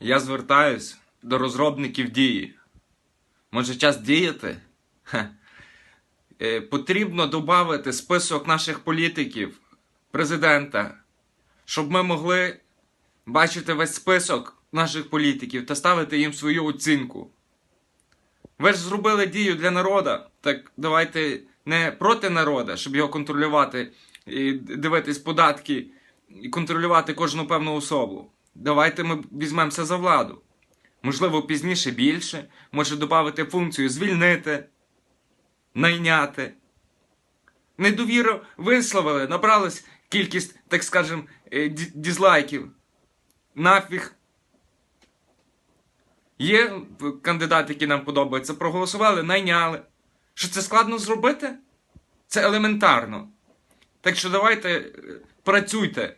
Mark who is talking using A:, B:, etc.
A: Я звертаюсь до розробників дії. Може, час діяти? Е, Потрібно додати список наших політиків, президента, щоб ми могли бачити весь список наших політиків та ставити їм свою оцінку. Ви ж зробили дію для народа, так давайте не проти народа, щоб його контролювати і дивитись податки і контролювати кожну певну особу. Давайте ми візьмемося за владу. Можливо, пізніше більше, може додати функцію звільнити, найняти. Недовіру висловили, набралась кількість, так скажем, е, дізлайків. Нафіг. Є кандидати, які нам подобаються, проголосували, найняли. Що це складно зробити? Це елементарно. Так що давайте е, працюйте